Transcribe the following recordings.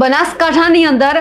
બનાસકાંઠાની અંદર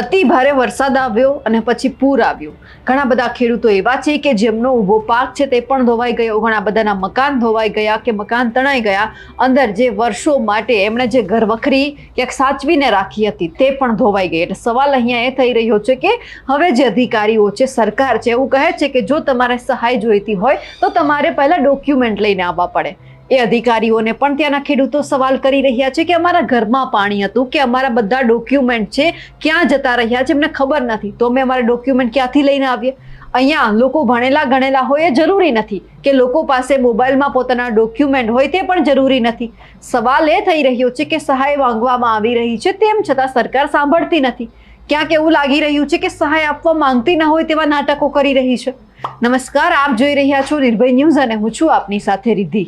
અતિ ભારે વરસાદ આવ્યો અને પછી પૂર આવ્યું. ઘણા બધા ખેડૂતો એવા છે કે જેમનો ઊભો પાક છે તે પણ ધોવાઈ ગયો. ઘણા બધાના મકાન ધોવાઈ ગયા કે મકાન તણાઈ ગયા. અંદર જે વર્ષો માટે એમણે જે ઘરવખરી ક્યાંક સાચવીને રાખી હતી તે પણ ધોવાઈ ગઈ. એટલે સવાલ અહીંયા એ થઈ રહ્યો છે કે હવે જે અધિકારીઓ છે, સરકાર છે, એવું કહે છે કે જો તમારે સહાય જોઈતી હોય તો તમારે પહેલાં ડોક્યુમેન્ટ લઈને આવવા પડે. એ અધિકારીઓને પણ ત્યાંના ખેડૂતો સવાલ કરી રહ્યા છે કે અમારા ઘરમાં પાણી હતું, કે અમારા બધા ડોક્યુમેન્ટ છે, ક્યાં જતા રહ્યા છે, એમને ખબર નથી. તો અમે અમારા ડોક્યુમેન્ટ ક્યાંથી લઈને આવીએ અહીંયા લોકો ભણેલા ગણેલા હોય એ જરૂરી નથી કે લોકો પાસે મોબાઈલમાં પોતાના ડોક્યુમેન્ટ હોય તે પણ જરૂરી નથી. સવાલ એ થઈ રહ્યો છે કે સહાય માંગવામાં આવી રહી છે તેમ છતાં સરકાર સાંભળતી નથી. ક્યાંક એવું લાગી રહ્યું છે કે સહાય આપવા માંગતી ન હોય તેવા નાટકો કરી રહી છે. નમસ્કાર, આપ જોઈ રહ્યા છો નિર્ભય ન્યૂઝ અને હું છું આપની સાથે રિદ્ધિ.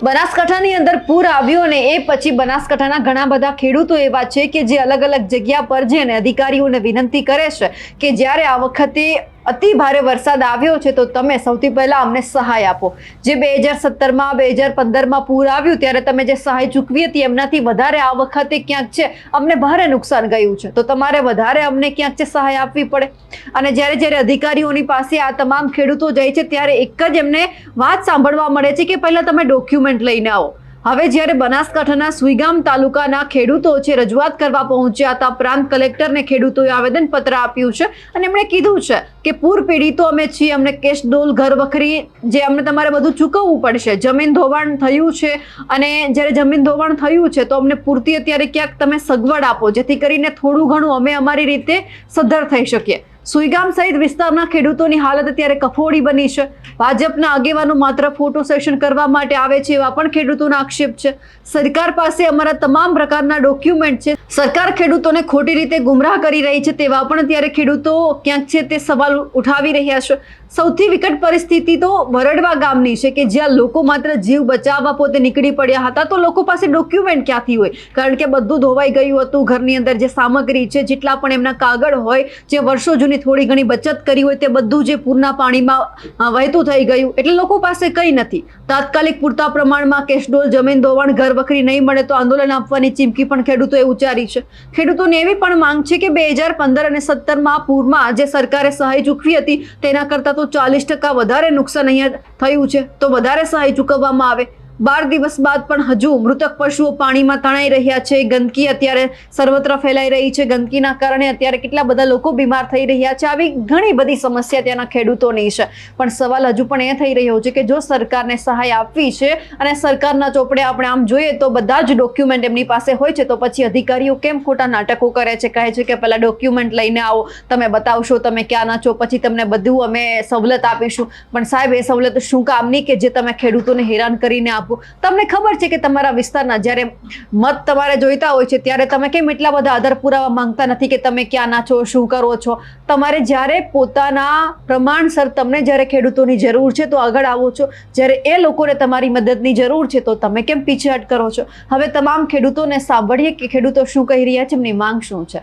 બનાસકાંઠાની અંદર પૂર આવ્યું અને એ પછી બનાસકાંઠાના ઘણા બધા ખેડૂતો એવા છે કે જે અલગ અલગ જગ્યા પર છે અને અધિકારીઓને વિનંતી કરે છે કે જ્યારે આ વખતે અતિ ભારે વરસાદ આવ્યો છે તો તમે સૌથી પહેલા અમને સહાય આપો. જે બે હજાર સત્તરમાં, બે હજાર પંદરમાં પૂર આવ્યું ત્યારે તમે જે સહાય ચૂકવી હતી એમનાથી વધારે આ વખતે ક્યાંક છે અમને ભારે નુકસાન ગયું છે. તો તમારે વધારે અમને ક્યાંક છે સહાય આપવી પડે. અને જ્યારે જ્યારે અધિકારીઓની પાસે આ તમામ ખેડૂતો જાય છે, ત્યારે એક જ એમને વાત સાંભળવા મળે છે કે પહેલાં તમે ડોક્યુમેન્ટ લઈને આવો. હવે જ્યારે બનાસકાંઠાના સુઈગામ તાલુકાના ખેડૂતો છે, રજૂઆત કરવા પહોંચ્યા હતા, પ્રાંત કલેક્ટરને ખેડૂતોએ આવેદનપત્ર આપ્યું છે અને એમણે કીધું છે કે પૂર પીડિતો અમે છીએ, અમને કેશ ડોલ ઘર વખરી, જે અમને તમારે બધું ચૂકવવું પડશે. જમીન ધોવાણ થયું છે અને જ્યારે જમીન ધોવાણ થયું છે, તો અમને પૂરતી અત્યારે ક્યાંક તમે સગવડ આપો, જેથી કરીને થોડું ઘણું અમે અમારી રીતે સદ્ધર થઈ શકીએ. સુઈગામ સહિત વિસ્તારના ખેડૂતોની હાલત અત્યારે કફોડી બની છે. ભાજપના આગેવાનો માત્ર ફોટો સેશન કરવા માટે આવે છે એવા પણ ખેડૂતોના આક્ષેપ છે. સરકાર પાસે અમારા તમામ પ્રકારના ડોક્યુમેન્ટ છે. સરકાર ખેડૂતોને ખોટી રીતે ગુમરાહ કરી રહી છે તેવા પણ અત્યારે ખેડૂતો ક્યાંક છે તે સવાલ ઉઠાવી રહ્યા છે. સૌથી વિકટ પરિસ્થિતિ તો વરડવા ગામની છે કે જ્યાં લોકો માત્ર જીવ બચાવવા પોતે નીકળી પડ્યા હતા તો લોકો પાસે ડોક્યુમેન્ટ ક્યાંથી હોય? કારણ કે બધું ધોવાઈ ગયું હતું. ઘરની અંદર જે સામગ્રી છે, જેટલા પણ એમના કાગળ હોય, જે વર્ષો જૂની થોડી ઘણી બચત કરી હોય તે બધું જે પૂરના પાણીમાં વહેતું થઈ ગયું, એટલે લોકો પાસે કંઈ નથી. તાત્કાલિક પૂરતા પ્રમાણમાં કેશડોલ જમીન ધોવાણ ઘર વખરી નહીં મળે તો આંદોલન આપવાની ચીમકી પણ ખેડૂતોએ ઉચ્ચારી છે. ખેડૂતોની એવી પણ માંગ છે કે બે હજાર પંદર અને સત્તરમાં પૂરમાં જે સરકારે સહાય ચૂકવી હતી, તેના કરતાં તો ચાલીસ ટકા વધારે નુકસાન અહીંયા થયું છે. તો વધારે સહાય ચૂકવવામાં આવે. બાર દિવસ બાદ પણ હજુ મૃતક પશુઓ પાણીમાં તણાઈ રહ્યા છે. ગંદકી અત્યારે સર્વત્ર ફેલાઈ રહી છે. ગંદકીના કારણે અત્યારે કેટલા બધા લોકો બીમાર થઈ રહ્યા છે. આવી ઘણી બધી સમસ્યા ત્યાંના ખેડૂતોની છે. પણ સવાલ હજુ પણ એ થઈ રહ્યો છે કે જો સરકારને સહાય આપવી છે અને સરકારના ચોપડે આપણે આમ જોઈએ તો બધા જ ડોક્યુમેન્ટ એમની પાસે હોય છે, તો પછી અધિકારીઓ કેમ ખોટા નાટકો કરે છે? કહે છે કે પહેલાં ડોક્યુમેન્ટ લઈને આવો, તમે બતાવશો, તમે ક્યાંના છો, પછી તમને બધું અમે સવલત આપીશું. પણ સાહેબ, એ સવલત શું કામની કે જે તમે ખેડૂતોને હેરાન કરીને આપો? તમને ખબર છે કે તમારા વિસ્તારના જ્યારે મત તમારે જોઈતા હોય છે, ત્યારે તમે કેમ એટલા બધા આધાર પુરાવા માંગતા નથી કે તમે ક્યાંના છો શું કરો છો? તમારે જ્યારે પોતાના પ્રમાણસર તમને જ્યારે ખેડૂતોની જરૂર છે તો આગળ આવો છો. જ્યારે એ લોકોને તમારી મદદની જરૂર છે તો તમે કેમ પીછેહટ કરો છો? હવે તમામ ખેડૂતોને સાંભળીએ કે ખેડૂતો શું કહી રહ્યા છે, એમની માંગ શું છે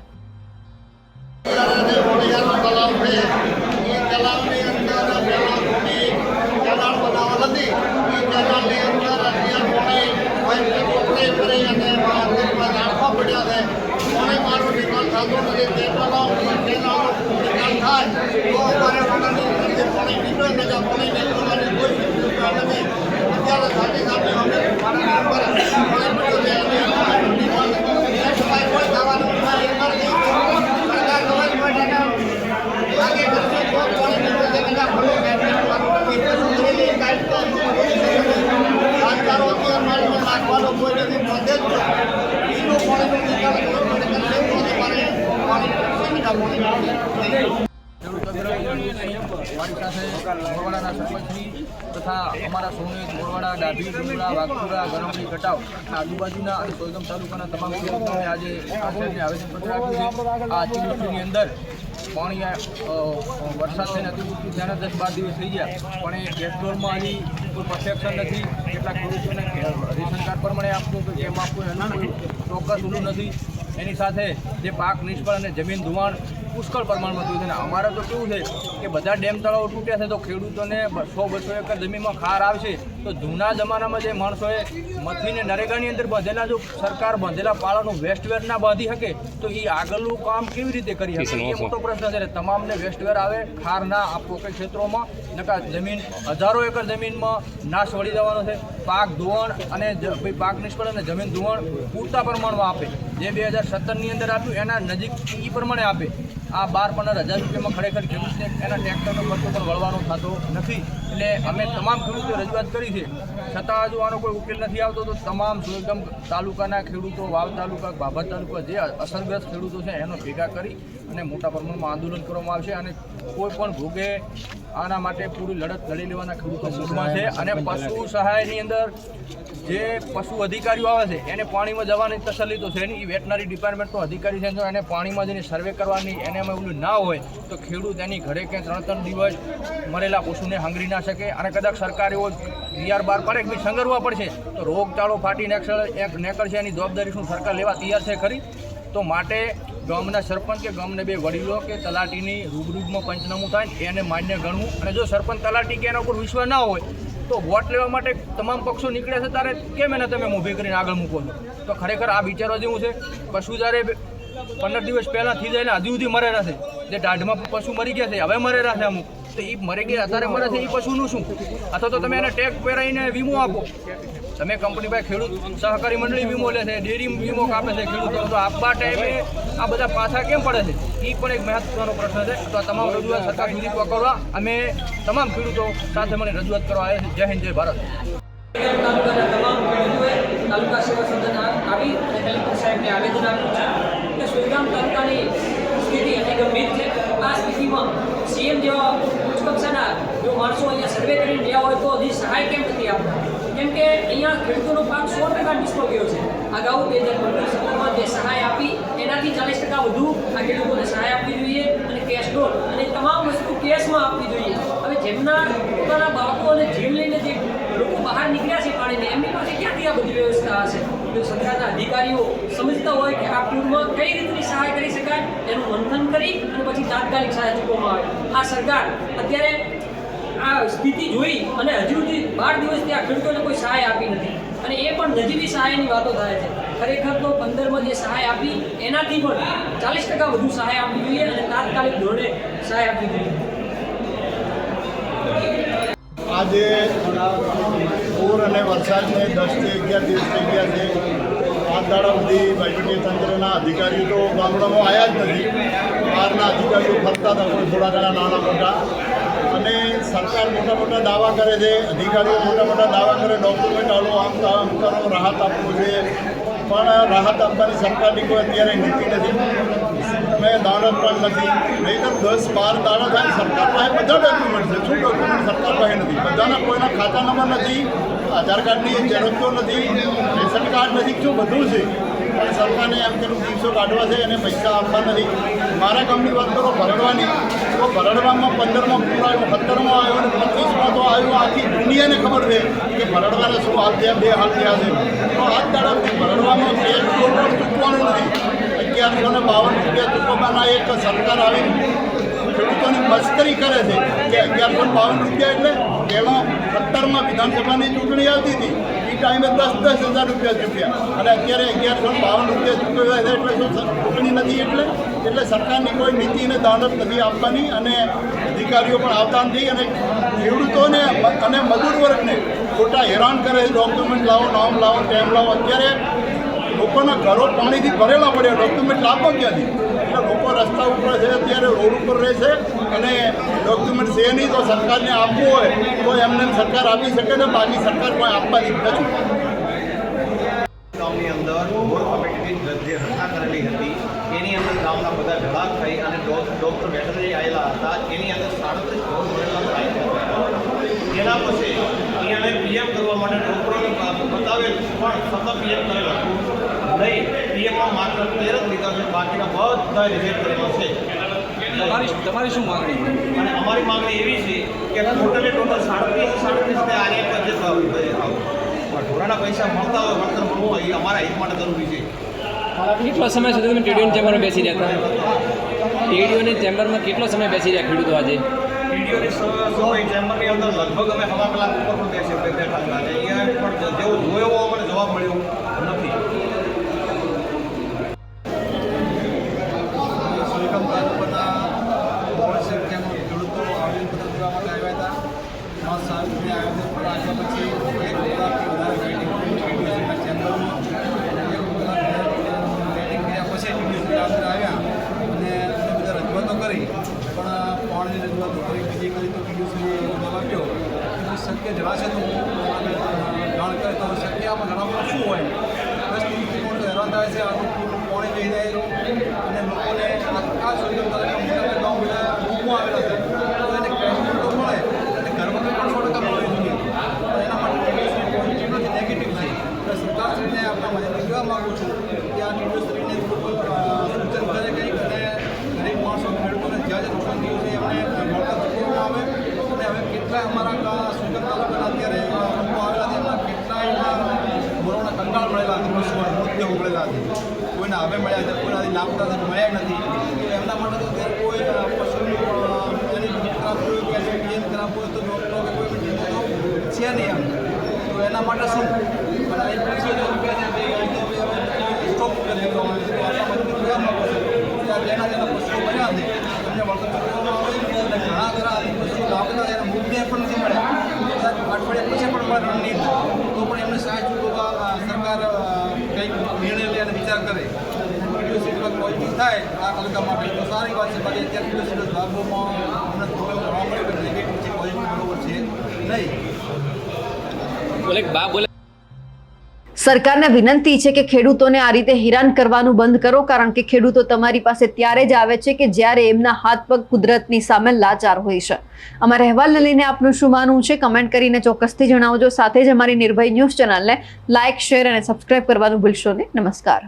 ઓડિયાનું તલાવ છે એ તલાવની અંદર પહેલા મોટી કેનાલ બનાવવા નથી એ કેનાલની અંદર અત્યારે પાણી પાઇપથી સ્પ્રે કરી અને માર્કેટમાં નાખવા પડ્યા છે પાણી મારો નિકાલ થતો નથી તે તલાવ કેનાલ નિકાલ થાય તો અમારે પાણીની અંદરથી પાણી નીકળે ને કે પાણી નીકળવાની કોઈ સુવિધા નથી અત્યારે સાથે સાથે અમે પાણીની અંદર પાણી પડ્યું છે અને પાણીનો નિકાલ એ સમય કોઈ થવાનું નથી એ નથી સરકાર ગમે તેના લાગે કરશે તો પાણી નીકળશે કે ના ભલે કાંઈ નહીં. એ તો સુધરેલી કાંઈ તો રાજકારોથી અમારે નાખવાનો કોઈ નથી બધે જ છે. એનો પાણીનો નિકાલ ગવર્મેન્ટ કરશે તો જ અમારે પાણી સુવિધા મળે. મારી સાથે મોરવાડાના સરપંચશ્રી તથા અમારા સોનેજ મોરવાડા ડુંગરા વાઘપુરા ગરમડી કટાવ આજુબાજુના અને સોયગમ તાલુકાના તમામ ખેડૂતોને આજે આવેદનપત્ર આપ્યું છે. આ અતિવૃષ્ટિની અંદર પાણી વરસાદ થઈને અતિવૃષ્ટિ ત્યાંના દસ બાર દિવસ થઈ ગયા. પણ એ પેટ્રોલમાં હજી કોઈ પરફેક્શન નથી. કેટલાક ખેડૂતોને રેશન કાર્ડ પ્રમાણે આપવું કે એનું કોઈ ચોક્કસ ઓલું નથી. એની સાથે જે પાક નિષ્ફળ અને જમીન ધોવાણ પુષ્કળ પ્રમાણમાં થયું છે અને અમારે તો કેવું છે કે બધા ડેમ તળાવો તૂટ્યા છે તો ખેડૂતોને સો બસો એકર જમીનમાં ખાર આવશે. તો જૂના જમાનામાં જે માણસોએ મથીને નરેગાની અંદર બાંધેલા જો સરકાર બાંધેલા પાળાનું વેસ્ટવેર ના બાંધી શકે તો એ આગળનું કામ કેવી રીતે કરી શકે? એ મોટો પ્રશ્ન છે તમામને વેસ્ટવેર આવે ખાર ના આપવો કે ક્ષેત્રોમાં નકા જમીન હજારો એકર જમીનમાં નાશ વળી જવાનો છે. પાક ધોવાણ અને પાક નિષ્ફળ અને જમીન ધોવાણ પૂરતા પ્રમાણમાં આપે. જે બે હજાર સત્તરની અંદર આપ્યું, એના નજીક એ પ્રમાણે આપે. આ બાર પંદર હજાર રૂપિયામાં ખરેખર ખેડૂતને એના ટ્રેક્ટરનો ખર્ચો પણ વળવાનો થતો નથી. એટલે અમે તમામ ખેડૂતો રજૂઆત કરી છે. છતાં હજુ આનો કોઈ ઉકેલ નથી આવતો, તો તમામ સુરગમ તાલુકાના ખેડૂતો, વાવ તાલુકા, બાબર તાલુકા જે અસરગ્રસ્ત ખેડૂતો છે, એનો ભેગા કરી અને મોટા પ્રમાણમાં આંદોલન કરવામાં આવશે અને કોઈ પણ ભોગે આના માટે પૂરી લડત લડી લેવાના ખેડૂતો મૂળમાં છે. અને પશુ સહાયની અંદર જે પશુ અધિકારીઓ આવે છે એને પાણીમાં જવાની તસલ્લી તો છે નહીં. એ વેટનરી ડિપાર્ટમેન્ટનો અધિકારી છે એને પાણીમાં જઈને સર્વે કરવાની એને એમાં એવું ના હોય તો ખેડૂત એની ઘરે કે ત્રણ ત્રણ દિવસ મરેલા પશુને હાંગરી ના શકે. અને કદાચ સરકાર એવો વીઆર બાર પડે કે સંગરવા પડશે તો રોગચાળો ફાટી નેકળ એક નેકળશે એની જવાબદારી શું સરકાર લેવા તૈયાર છે ખરી? તો માટે ગામના સરપંચ કે ગામને બે વડીલો કે તલાટીની રૂબરૂબમાં પંચનામું થાય એને માન્ય ગણવું. અને જો સરપંચ તલાટી કે એના ઉપર વિશ્વાસ ના હોય, તો વોટ લેવા માટે તમામ પક્ષો નીકળે છે, ત્યારે કેમ એને તમે ઊભી કરીને આગળ મૂકો છો? તો ખરેખર આ વિચારવા જેવું છે. પશુ જ્યારે પંદર દિવસ પહેલાં થઈ જાય ને હજુ સુધી મરેલા છે. જે દાઢમાં પશુ મરી ગયા છે, હવે મરેલા છે અમુક. તો એ મરી ગયા, અત્યારે મરે છે એ પશુનું શું? અથવા તો તમે એને ટેગ પહેરાવીને વીમો આપો. તમે કંપની પાસે ખેડૂત સહકારી મંડળી વીમો લે છે, ડેરી વીમો કાપે છે ખેડૂતો. તો આપવા ટાઈમે આ બધા પાછા કેમ પડે છે? એ પણ એક મહત્વનો પ્રશ્ન છે. તો તમામ રજૂઆત સરકાર સુધી પકડવા અમે તમામ ખેડૂતો સાથે મળીને રજૂઆત કરવા આવ્યા છે જય હિન્દ, જય ભારત. તમામ તાલુકા સેવા સદન આવી તાલુકાની સ્થિતિ આ સ્થિતિમાં સીએમ જેવા ઉચ્ચ કક્ષાના જો માણસો અહીંયા સર્વે કરીને રહ્યા હોય તો હજી સહાય કેમ નથી આપતા? કેમ કે અહીંયા ખેડૂતોનો પાક સો ટકા નિષ્ફળ ગયો છે. અગાઉ બે હજાર પંદર સત્તરમાં જે સહાય આપી, એનાથી ચાલીસ ટકા વધુ આ ખેડૂતોને સહાય આપવી જોઈએ અને કેશ લોન અને તમામ વસ્તુ કેશમાં આપવી જોઈએ. હવે જેમના પોતાના બાળકોને જીવ લઈને જે લોકો બહાર નીકળ્યા છે પાણીને, એમની પાસે ક્યાંથી આ બધી વ્યવસ્થા હશે? જો સરકારના અધિકારીઓ સમજતા હોય કે આ પૂરમાં કઈ રીતની સહાય કરી શકાય, એનું મંથન કરી અને પછી તાત્કાલિક સહાય ચૂકવવામાં આવે. આ સરકાર અત્યારે આ સ્થિતિ જોઈ અને હજુ સુધી બાર દિવસથી આ ખેડૂતોને કોઈ સહાય આપી નથી. અને એ પણ નજીવી સહાયની વાતો થાય છે. ખરેખર તો પંદરમાં જે સહાય આપી, એનાથી પણ ચાલીસ ટકા વધુ સહાય આપવી જોઈએ અને તાત્કાલિક ધોરણે સહાય આપવી જોઈએ. આજે પૂર અને વરસાદને દસથી અગિયાર દિવસ થઈ ગયા છે. પાંચ દાડા સુધી વહીવટી તંત્રના અધિકારીઓ તો ગામડામાં આવ્યા જ નથી. બહારના અધિકારીઓ ફરતા હતા થોડા ઘણા નાના મોટા. અને સરકાર મોટા મોટા દાવા કરે છે, અધિકારીઓ મોટા મોટા દાવા કરે ડોક્યુમેન્ટ આલો આમ આમ કરો રાહત આપવું જોઈએ પણ રાહત આપવાની સરકારની કોઈ અત્યારે નીતિ નથી. મેં દાણત પણ નથી. નહીંતર દસ, બાર દાડા થાય, સરકાર પાસે બધા ડોક્યુમેન્ટ છે. શું ડોક્યુમેન્ટ સરકાર પાસે નથી. બધાના કોઈના ખાતા નંબર નથી, આધાર કાર્ડની જરૂરતો નથી, રેશન કાર્ડ નથી, શું બધું છે. પણ સરકારને એમ કે દિવસો કાઢવા છે અને પૈસા આપવા નથી. મારા કામની વાત કરો ભરડવાની તો ભરડવામાં પંદરમાં પૂર આવ્યો સત્તરમો આવ્યો અને પચીસમાં તો આવ્યો. આખી દુનિયાને ખબર છે કે ભરડવાના શું હાલ થયા, બે હાલ થયા છે. તો આ તરફથી ભરડવામાં એક પણ ચૂકવાનું નથી. અગિયારસો ને બાવન રૂપિયા ચૂકવવાના એક સરકાર આવી ખેડૂતોની મસ્કરી કરે છે કે અગિયારસો બાવન રૂપિયા એટલે એમાં સત્તરમાં વિધાનસભાની ચૂંટણી આવતી હતી. ટાઈમે દસ દસ હજાર રૂપિયા ચૂક્યા. અને અત્યારે અગિયારસો બાવન રૂપિયા ચૂક્યો એટલે ચૂંટણી નથી એટલે. એટલે સરકારની કોઈ નીતિ અને દાનત નથી આપવાની અને અધિકારીઓ પણ આવતા નથી. અને ખેડૂતોને અને મજૂર વર્ગને ખોટા હેરાન કરે ડોક્યુમેન્ટ લાવો, નામ લાવો ટેમ લાવો. અત્યારે લોકોના ઘરો પાણીથી ભરેલા પડ્યા. ડોક્યુમેન્ટ લાવો ક્યાંથી? રસ્તા ઉપર છે, અત્યારે રોડ ઉપર રહે છે અને ડોક્યુમેન્ટ છે નહીં તો સરકારને આપવું હોય તો એમને સરકાર આપી શકે ને બાકી સરકાર કોઈ આપવાની નથી. ગામની અંદર બોર કમિટીની જે રચના કરેલી હતી, એની અંદર ગામના બધા ભેગા થઈ અને ડોક્ટર વેટરનરી આવેલા હતા, એની અંદર સાડત્રીસ કરોડ મળેલા એના પછી અહીંયાને પીએમ કરવા માટે ડૉક્ટરોને બતાવેલ, પણ સતત પીએમ કરેલ નહીં પીએમમાં માત્ર તેર જ લીધા છે. બાકીના બધા રિજેક્ટ કરેલા છે. તમારી તમારી શું માંગણી? અને અમારી માંગણી એવી છે કે ટોટલે ટોટલ સાડત્રીસ સાડત્રીસ ને આની પર જે ઢોરાના પૈસા મળતા હોય વળતર મળવું હોય એ અમારા હિત માટે જરૂરી છે. કેટલો સમય સુધી તમે ટીડીઓની ચેમ્બરમાં બેસી રહ્યા હતા? ટીડીઓની ચેમ્બરમાં કેટલો સમય બેસી રહ્યા ખેડૂતો આજે? વીડિયોની સમય ચેમ્બરની અંદર લગભગ અમે સવા કલાક ઉપર પણ બેસી બેઠા હતા. અહીંયા પણ જેવો જોયો એવો અમને જવાબ મળ્યો. નથી સુઈગામ તાલુકાના બહોળી સંખ્યામાં ખેડૂતો આવેદનપત્ર દેવા માટે આવ્યા હતા પાંચ સાહેબને આવેદનપત્ર આપ્યા પછી એક કલાકથી વધારે વેઇટિંગ ટીડીઓસીના ચેમ્બરમાં એક કલાક વેઇટિંગ કર્યા પછી ટીડીઓસીના અંદર આવ્યા અને અમે બધા રજૂઆતો કરી પણ પાણીની રજૂઆતો કરી બીજી કરી તો ટીડીઓસીએ જવાબ આપ્યો કે શક્ય જણાશે તો હું આગળ જાણ કરે તો શક્ય આમાં જણાવવાનું શું હોય બસ ટીડીઓસી પણ હેરાન થાય છે આટલું પાણી વહી રહેલું અને લોકોને આ સુવિધા તાલુકા મોટા ગામ બધા લોકો આવેલા છે. તો એને તો અને ઘરમાં પણ સો ટકા મળવી એના માટે પોઝિટિવ નથી નેગેટિવ છે. સરકારશ્રીને આપણા માધ્યમથી કહેવા માગું છું કે આ કરે કંઈક અને ગરીબ માણસો, ખેડૂતોને જ્યાં જ્યાં નુકસાન થયું છે, એમને ચૂકવવામાં આવે. અને હવે કેટલાય અમારા સુરત તાલુકાના અત્યારે લોકો આવેલા છે. એમાં કેટલાય મોરોના કંગાળ મળેલા છે પશુઓના મૃત્યુ ઉગડેલા છે. કોઈને હવે મળ્યા છે કોઈનાથી હજી લાપતા મળ્યા નથી. તો એમના માટે તો અત્યારે કોઈ પશુનું ખરાબ હોય, કે ખરાબ હોય, તો કોઈ છે નહીં એમ તો એના માટે શું? પણ હવે હવે સ્ટોપ કરી દીધો હોય છે આ જેના જેના પશુઓ મળ્યા છે? એમને વળતર ચૂકવવામાં આવે લાભતા છે પણ નથી મળ્યા. અઠવાડિયા પછી પણ રણનીત તો પણ એમને સહાય ચૂકવવા અ, સરકાર અ, કંઈક નિર્ણય લે અને વિચાર કરે યુનિવર્સિટીમાં થાય આ તાલુકા માટે તો સારી વાત છે બાકી અત્યારે યુનિવર્સિટી લાભોમાં અમને થોડું જોવા મળ્યું કે નેગેટિવ છે પોઝિટિવ બરોબર છે. નહીં. બોલે બા બોલે. સરકારને વિનંતી છે કે ખેડૂતોને આ રીતે હેરાન કરવાનું બંધ કરો કારણ કે ખેડૂતો તમારી પાસે ત્યારે જ આવે છે કે જ્યારે એમના હાથ પગ કુદરતની સામે લાચાર હોય છે. અમારા અહેવાલને લઈને આપનું શું માનવું છે? કમેન્ટ કરીને ચોક્કસથી જણાવજો. સાથે જ અમારી નિર્ભય ન્યૂઝ ચેનલને લાઇક શેર અને સબસ્ક્રાઇબ કરવાનું ભૂલશો નહીં. નમસ્કાર.